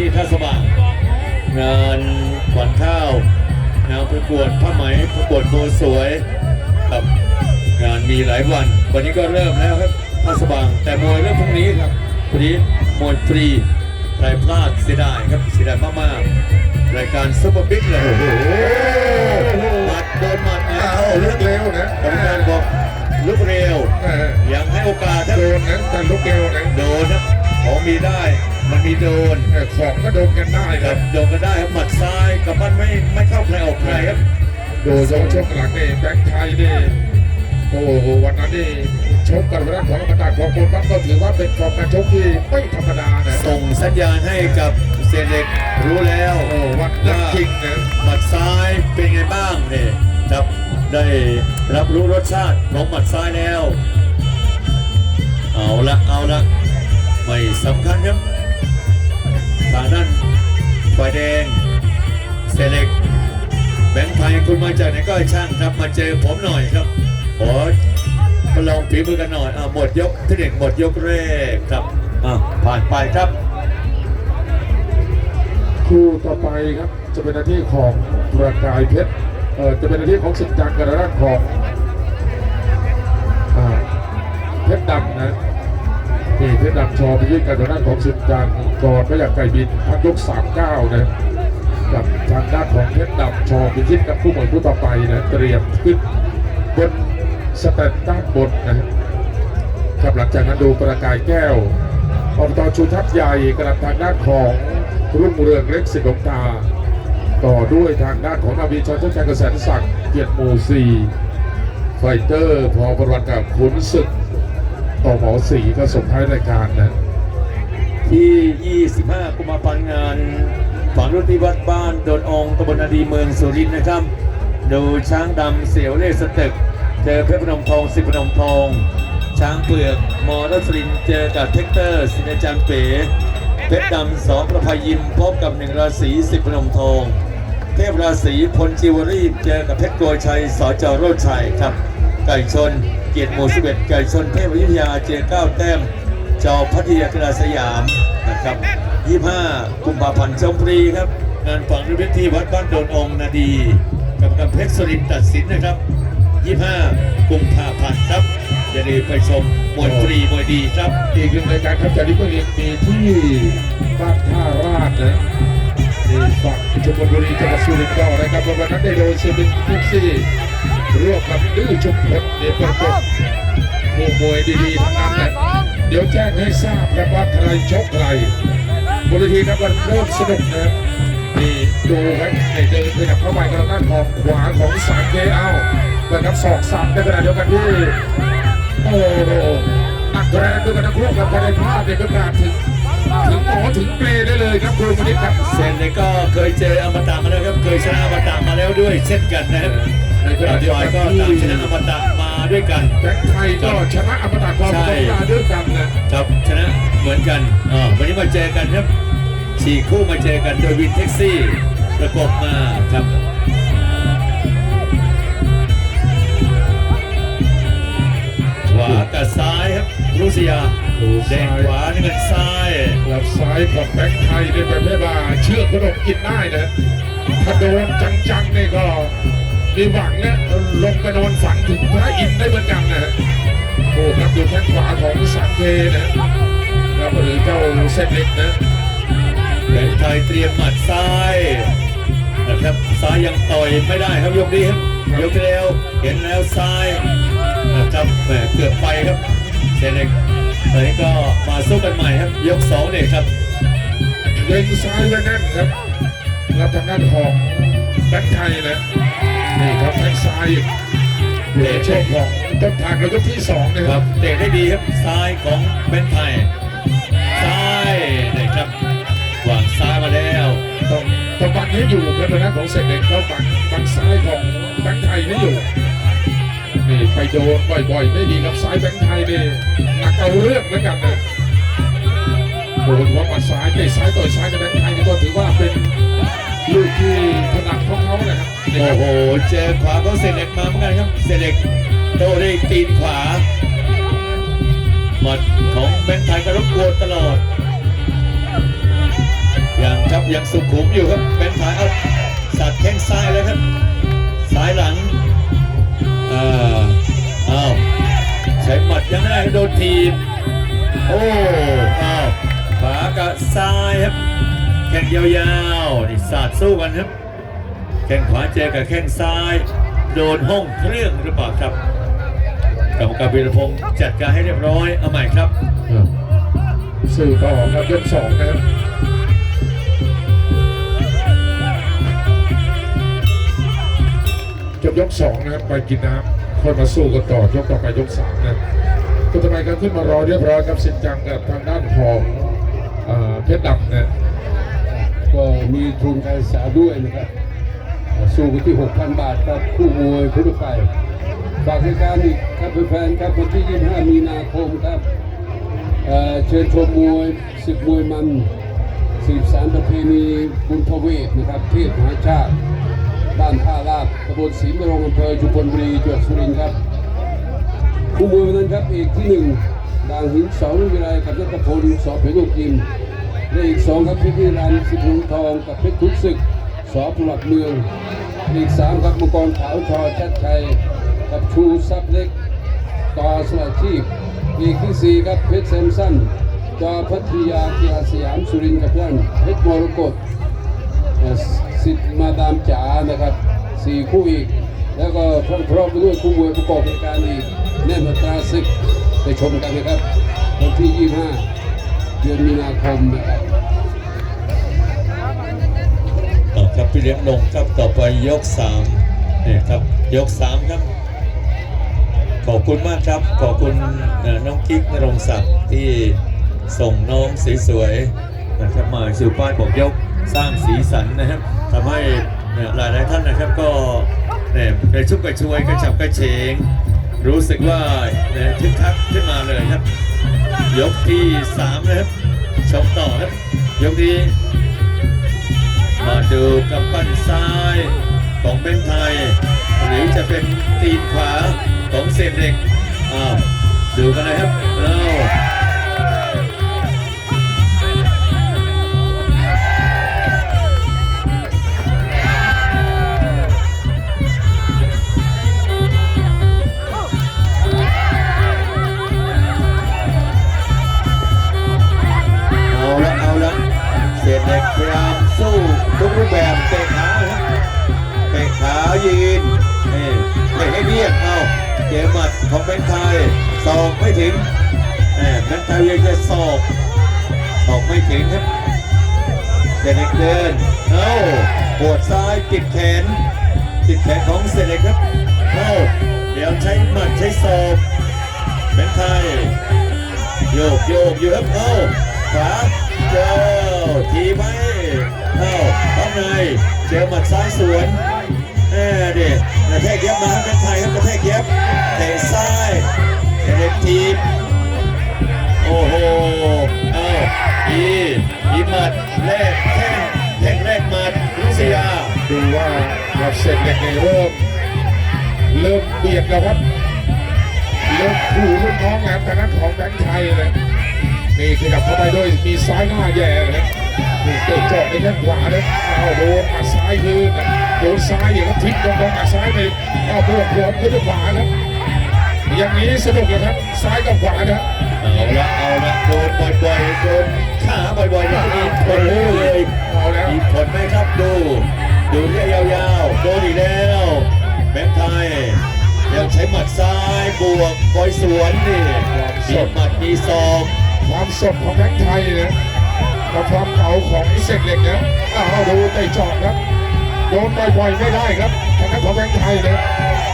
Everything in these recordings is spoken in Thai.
ที่ท่าสว่างงานขวัญข้าวงานประกวดผ้าไหมประกวดโบสวยครับงานมีหลายวัน วันนี้ก็เริ่มแล้วครับท่าสว่างแต่มวยเริ่มพรุ่งนี้ครับพรุ่งนี้มวยฟรีใครพลาดเสียดายครับเสียดายมากๆรายการซุปเปอร์บิ๊กเลยโอ้โหหมัดโดนหมัดนะเอาเลือกเร็วนะกรรมการบอกลุกเร็วเออยังให้โอกาสครับโดนนะแต่ลุกเร็วนะโดนครับ ของมีได้ มันมีโดนเออของก็โดนกันได้คครัรับบโดนก็ได้ครับหมัดซ้ายกับมันไม่ไม่เข้าใครออกใครครับ โดยเฉพาะช่วงหลังนี่แบงค์ไทยนี่โอ้โหวันนั้นนี่ชกกันเรื่องของอมตะของคนปั๊บก็ถือว่าเป็นฟอร์มการชกที่ไม่ธรรมดานะส่งสัญญาณให้กับเซยนเล็กรู้แล้วโอ้วันนักจริงนะหมัดซ้ายเป็นไงบ้างเนี่ยครับได้รับรู้รสชาติของหมัดซ้ายแล้ว เอาละเอาละ ไม่สำคัญครับทางด้านฝ่ายแดงเซเล็กแบงค์ไทยคุณมาจากไหนก็ช่างครับมาเจอผมหน่อยครับขอประลองฝีมือกันหน่อยอ่าหมดยกที่หนึ่งหมดยกแรกครับอ่าผ่านไปครับ คู่ต่อไปครับจะเป็นหน้าที่ของประกายเพชรเอ่อจะเป็นหน้าที่ของสิทธิ์จังกับด้านของอ่าเพชรดำนะ นี่เพชรดำชอไปยื่นกับทางด้านของสิทธิ์จังก่อนก็อยากไก่บินพักยกสามเก้านะกับทางด้านของเพชรดำชอไปยื่นกับผู้หมวดผู้ต่อไปนะเตรียมขึ้นบนสแตนด้านบนนะครับหลังจากนั้นดูประกายแก้วอบตชูทัพใหญ่กระทางด้านของรุ่งเรืองเล็กสิทธิ์หลวงตา ต่อด้วยทางด้านของนาวีชอนเจ้าชายกระแสนศักดิ์เกียรติหมูซีไฟเตอร์ พอประวัติกับขุนศึก ต่อหมอสีก็ส่งท้ายรายการนะที่ 25 กุมภาพันธ์งานฝังรุ่นที่วัดบ้านโดนองตำบลนาดีเมืองสุรินทร์นะครับ ดูช้างดำเสียวเล่สตึก เจอเพชรพนมทองสิบพนมทอง ช้างเปลือกมอรัสลินเจอกับเทคเตอร์สินอาจารเป๋เพชรดำสองประภายิมพบกับหนึ่งราศีสิบพนมทอง เทพราศีพลจิวรีเจอกับเพชรโกยชัยสจโรจชัยครับ ไก่ชน เกียรติหมู่สิเอ็ดไก่ชนเทพอยุธยาเจอเก้าแต้มจอพัทยากราสยามนะครับ 25 กุมภาพันธ์ชมบุรีครับ งานฝังรูปที่วัดบ้านโดนองนาดีกับกับเพชรสุรินตัดสินนะครับ 25 กุมภาพันธ์ครับอย่าลืมไปชมมวยฟรีมวยดีครับอีกหนึ่งรายการครับจากนี้ก็ยังมีที่บ้านท่าราชนะนี่ฝั่งชลบุรีจังหวัดสุรินทร์ก็นะครับวันนั้นได้โดยเซบินทิกซี่ ร่วมกับดื้อชุมพลเดี๋ยวประกบผู้มวยดีๆทั้งนั้นนะเดี๋ยวแจ้งให้ทราบครับว่าใครชกใครบนเวทีครับวันเริ่มสนุกนะนี่ดูครับไอเดินขยับเข้าไปกระด้านของขวาของสามเกเอานะครับศอกสามในขณะเดียวกันที่โอ้โหหนักแรงด้วยกันทั้งคู่ครับภายในภาพเนี่ยก็การถึงถึงหมอถึงเปลได้เลยครับคุณมณิษฐ์ครับเซนเนี่ยก็เคยเจออมตะมาแล้วครับเคยชนะอมตะมาแล้วด้วยเช่นกันนะครับ ในขณะต่างเดียวฝ่ายกันก็ที่ตามชนะอมตะมาด้วยกันแบ็คไทยก็ชนะอมตะความต้องการด้วยกันนะครับชนะเหมือนกันอ่าวันนี้มาเจอกันครับสี่คู่มาเจอกันโดยวินแท็กซี่ประกบมาครับขวากับซ้ายครับรุสยาแดงขวานี่มันซ้ายหลับซ้ายของแบ็คไทยเนี่ยประเภทว่าเชือกขนมกินได้นะถ้าโดนจังๆนี่ก็ มีหวังนะลงไปโดนฝังถึงพระอินทร์ได้เหมือนกันนะโอ้ครับดูแข้งขวาของสังเคนะแล้วหรือเจ้าเส้นเล็กนะแดงไทยเตรียมหมัดซ้ายนะครับซ้ายยังต่อยไม่ได้ครับยกนี้ครับยกที่แล้วเห็นแล้วซ้ายนะครับแหมเกือบไปครับเซเล็กตอนนี้ก็มาสู้กันใหม่ครับ ยกสองเนี่ยครับเล็งซ้ายไว้แน่นครับแล้วทางด้านของแบ็คไทยนะ นี่ครับแข้งซ้ายเดชโชคของต้นทางระยกที่สองนะคครัรับบเตะได้ดีครับซ้ายของเบนไทยซ้ายนะครับวางซ้ายมาแล้วต้องต้องบังให้อยู่ครับทางด้านของเซนเด็กเขาบังบังซ้ายของแบ็คไทยให้อยู่นี่ไปโดนบ่อยๆไม่ดีครับซ้ายแบ็คไทยนี่หนักเอาเรื่องเหมือนกันนะโดนว่าหมัดซ้ายเตะซ้ายต่อยซ้ายในแบ็คไทยนี่ก็ถือว่าเป็นลูกที่ถนัดของเขานะครับนี่ โอ้ครับโห เจอขวาของเซเล็กมาเหมือนกันครับ เซเล็กโตได้ตีนขวาหมัดของเบนไทยก็รบกวนตลอด ยังยังสุขุมอยู่ครับแบงค์ไทยเอาสัดแข้งซ้ายเลยครับ ซ้ายหลังอ่าอ้าวใช้หมัดยังได้โดนทีบโอ้อ้าวขวากับซ้ายครับแข้งยาวๆนี่สาดสู้กันครับ ข้งขวาเจอกับแข้งซ้าย โดนห้องเครื่องหรือเปล่าครับกรรมการวีรพงศ์จัดการให้เรียบร้อยเอาใหม่ครับสื่อต่อครับยกสองนะครับจบยกสองนะครับไปกินน้ำค่อยมาสู้กันต่อยกต่อไปยกสามนะก็ทำไมกันขึ้นมารอเรียบร้อยครับสินจังกับทางด้านของเอ่อเพชรดำนะก็มีทุนการศึกษาด้วยนะครับ สู้กันที่ 6,000 บาทครับคู่มวยคู่ไปฝากรายการอีกครับแฟนครับวันที่ 25 มีนาคมครับเชิญชมมวยศึกมวยมันสืบสารประเพณีบุญพเวทนะครับเทศมหาชาติบ้านท่าลาดตำบลศรีมรงอำเภอชุพลบุรีจังหวัดสุรินทร์ครับคู่มวยวันนั้นครับเอกที่หนึ่งดางหินสองวิไลกับนัทพลสอเพชรลูกยิมและอีกสองครับเพชรนิรันดร์สิบหงทองกับเพชรทุกศึก สอผลักเมืองอีกสามครับมังกรขาวชอชัดชัยกับชูซับเล็กต่อสวัสชีพอีกที่สี่ครับเพชรแซมสันจอพัทยากีฬาสยามสุรินทร์กับเพื่อนเพชรมรกตสิทธิ์มาดามจ๋านะครับสี่คู่อีก แล้วก็พร้อมๆไปด้วยคู่มวยประกอบรายการอีกแน่นตราศึกไปชมกันนะครับวันที่ 25 เดือนมีนาคมนะครับ ครับพี่เลี้ยงลงครับต่อไปยกสามเนี่ยครับยกสามครับ ขอบคุณมากครับ ขอบคุณน้องกิ๊กนรงศักดิ์ที่ส่งน้องสวยๆนะครับมาสู่ป้ายบอกยกสร้างสีสันนะครับทำให้เนี่ยหลายท่านนะครับก็เนี่ยกระชุ่มกระชวยกระฉับกระเฉง รู้สึกว่าเนี่ยคึกคักขึ้นมาเลยครับ ยกที่สามนะครับชมต่อครับยกนี้ มาดูกับปั้นซ้ายของเป็นไทย หรือจะเป็นตีนขวาของเศษเหล็กอ้าวดูกันนะครับอ้าว ครับเศษเหล็กเดินเอาปวดซ้ายติดแขน ติดแขนของเศษเหล็กครับเอาเดี๋ยวใช้หมัดใช้ศอกเป็นไทยโยกโยกอยู่ครับเอาขวาเจ้าทีไว้เอาข้างในเจอหมัดซ้ายสวนเอ้ดิกระแทกเย็บมาครับเป็นไทยครับกระแทกเย็บเตะซ้ายเด็กที หมัดแรกแข้งแข้งแรกหมัดลุเซียดูว่าครับเสร็จเหล็กในเริ่มเริ่มเบียดแล้วครับเริ่มขู่รุ่นน้องแล้วทางด้นของแบงค์ไทยเลยนี่ขยับเข้าไปด้วยมีซ้ายหน้าแย่เลยนี่เตะเจาะในแข้งขวาเลยเอาโดนอัดซ้ายคืนโดนซ้ายอย่างนั้นทิ้งโดนโดนอัดซ้ายไปเอาบวกพร้อมขึ้นขวาครับอย่างนี้สนุกเลยครับซ้ายกับขวาครับ เอาละเอาละโดนบ่อยๆโดนขาบ่อยๆอย่างนี้ผลเลยเอาแล้วมีผลไหมครับดู ดูเรียยาวๆโดนอีกแล้วแบงค์ไทยยังใช้หมัดซ้ายบวกคอยสวนนี่มีหมัดมีศอกความสดของแบงค์ไทยนะกับความเก่าของเศษเหล็กนะอ้าวดูเตะเจอบครับโดนบ่อยๆไม่ได้ครับทางด้านของแบงค์ไทยนะ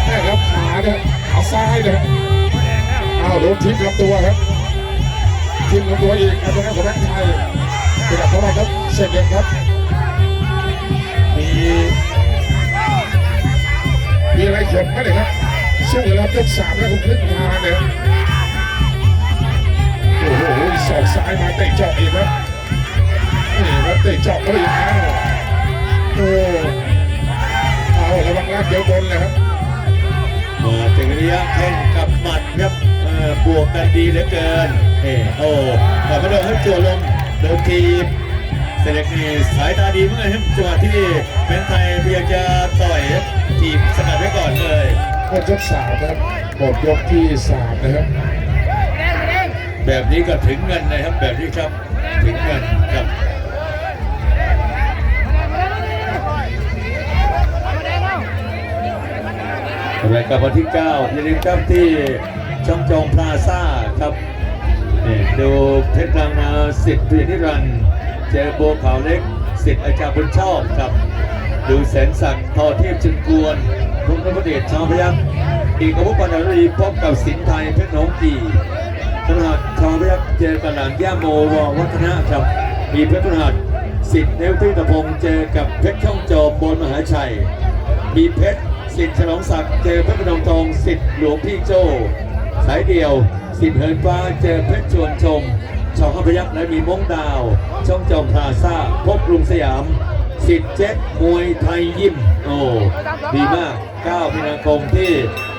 แม่ครับขาเนี่ยขาซ้ายเนะอ้าวโดนทิ่มลำตัวครับ ทิ่มลำตัวอีกทางด้านของแบงค์ไทยขยับเข้ามาครับเศษเหล็กครับ มีมีอะไรเขียนไหมเนี่ยครับสู้แล้วยกสามแล้วคุณขึ้นมาเนี่ย ดีเหลือเกินเออโอ้แต่ไม่โดนให้จั่วลมโดนทีบเล็กนี่สายตาดีมากครับจังหวะที่เป็นไทยพยายามจะต่อยทีมสกัดไว้ก่อนเลยหมดยกสามนะครับหมดยกที่สามนะครับ แบบนี้ก็ถึงเงินนะครับแบบนี้ครับถึงเงินครับรายการวันที่ 9 อย่าลืมครับที่ ช่องจองพลาซ่าครับนี่ดูเพชรรางนาสิทธิ์เพียรนิรันด์เจอโบขาวเล็กสิทธิ์อาจารย์บุญชอบครับ ดูแสนสักดิ์ทอเทพจึงกวนรุ่งนพเดชชาวพยัคฆ์อีกอาวุธปัญญารีพบกับสินไทยเพชรหนองกีธนหัสชาวพยัคฆ์เจอกับหลังย่าโมววัฒนะครับ มีเพชรพหัสสิทธิ์เนวทิตพงศ์เจอกับเพชรช่องโจมบนมหาชัย มีเพชรสิทธิ์ฉลองศักดิ์เจอเพชรพนมทองสิทธิ์หลวงพี่โจ สายเดียว สิทธิ์เฮินฟ้าเจอเพชรชวนชม ช่องข้าพยักและมีมงดาว ช่องจอมพลาซ่าพบกรุงสยาม สิทธิ์เจ็ดมวยไทยยิมโอ้ดีมาก 9มีนาคมที่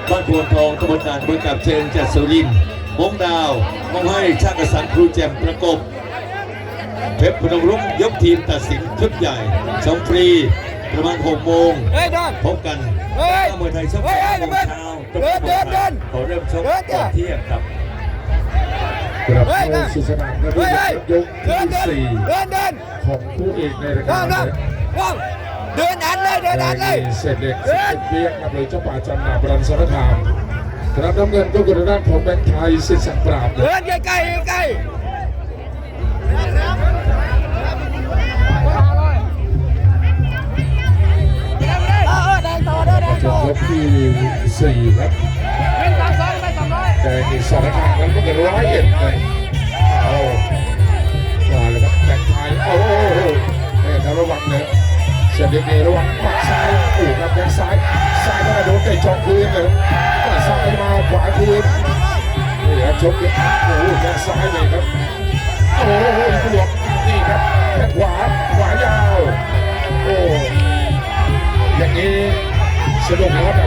บ้านพวนทองตำบลด่านเมืองกับเชิงจัดสุรินทร์มงดาวมองให้ชาติกษัตริย์ครูแจมประกบเพชรพนมรุ้งยกทีมตัดสินชุดใหญ่ชมฟรีประมาณ6โมงเฮ้ยดอนพบกัน เฮ้ยมวยไทยช่องเฮ้ยสามเฮ้โมยงเช้าเดินเดินเดินขอเริ่มชกเดินจ้ะก่อนเที่ยงครับกลับเฮ้ยเข้าสู่สนามกันด้วเฮ้ยยเฮ้ยยกเดินที่เดินสี่เดินเดินของคู่เอกในรายว่การองนะว่องเดินอันเลยเดินอันเลยเสร็จเด็กสิบเอ็ดเบียกครับเลยเจ้าป่าจันนาบรันสารคามครับน้ำเงินก็คือทางด้านของแบงค์ไทยสิทธิ์สังปราบนะเดินใกล้ใกล้ใกล้ สี่ครับเป็นสามร้อยเป็นสามร้อยแต่ในสารคามนั้นก็เป็นร้อยเอ็ดเลยเอามาเลยครับแบงค์ไทยโอ้โหแม่ครับระวังนะเสร็จเด็กๆระวังปักซ้ายโอ้ครับแบงค์ซ้ายซ้ายก็โดนเตะจอกคืนเลยซ้ายมาขวาคืนนี่ครับชกเนี่ยโอ้โหแบงค์ซ้ายเลยครับโอ้โหอีกหลวงนี่ครับแข้งขวาขวายาวโอ้อย่างนี้สนุกนะครับ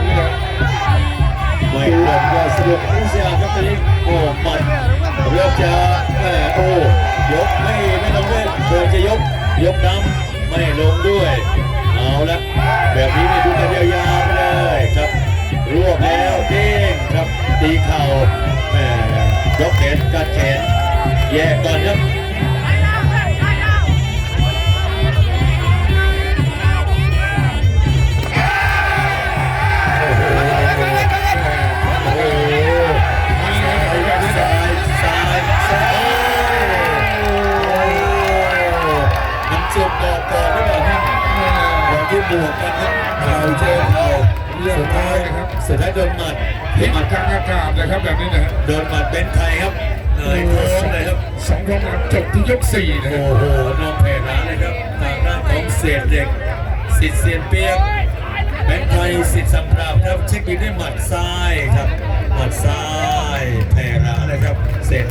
นี้โอ้มันเริ่มจะแหมโอ้ยกไม่ไม่ต้องเล่นเดินจะยกยกน้ำไม่ลงด้วย เอาละแบบนี้นี่ดูกันยาวๆไปเลยครับรวบแล้วเด้งครับตีเข่าแหมยกแขนกัดแขนแยกก่อนครับ ที่บวกกันครับเข่าเจอเข่าสุดท้ายนะครับสุดท้ายโดนหมัดหมัดกลางอากาศนะครับแบบนี้นะโดนหมัดเป็นใครครับเหนื่อยท้องเลยครับสองรองรับจบที่ยกสี่นะโอ้โหน้องเพลาเลยครับทางด้านของเศษเด็กสิทธิ์เสียนเปียกเป็นไทยสิทธิ์สำราบครับเช็คบินด้วยหมัดซ้ายครับหมัดซ้ายเพลาเลยครับเศษ